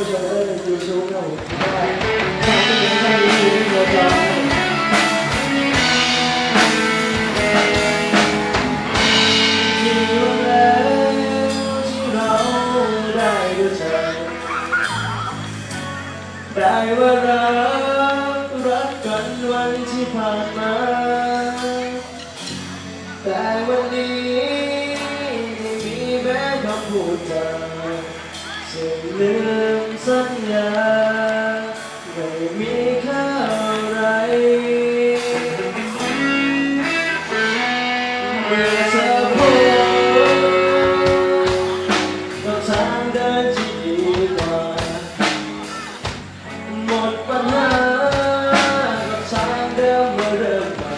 ผู้ชมได้ในยูทูบครับผมได้ทางที่ทางยูทูบเราจะมีวันแล้วที่เราได้รู้จักได้ว่ารักรักกันวันที่ผ่านมา แต่วันนี้ไม่มีแม้คำพูดจาจะลืม สัญญา ไม่มีค่าอะไรเมื่อเธอพูดก็ทางเดินที่ดีกว่าหมดปัญหากับทางเดิมเมื่อเริ่มใหม่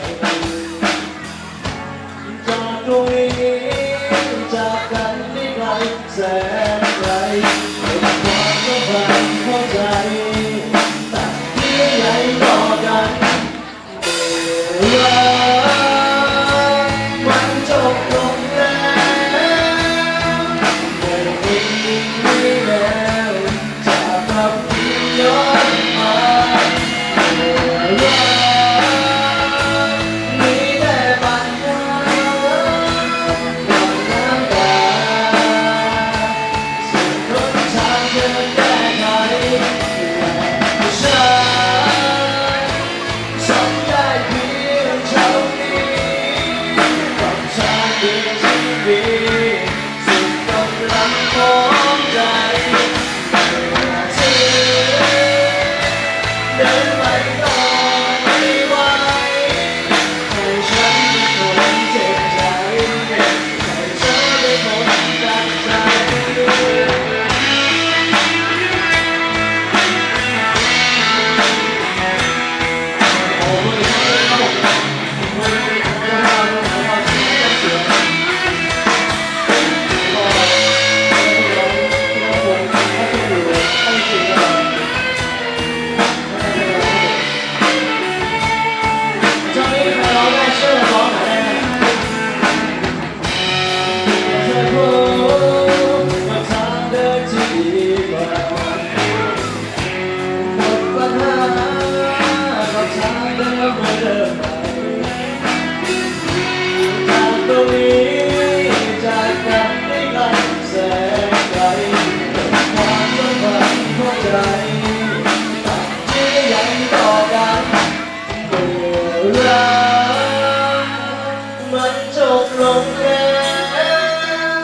จากตรงนี้จากกันไม่ไกลแสน เดินไปต่อ ใจที่ยังต่อกันเมื่อมันจบลง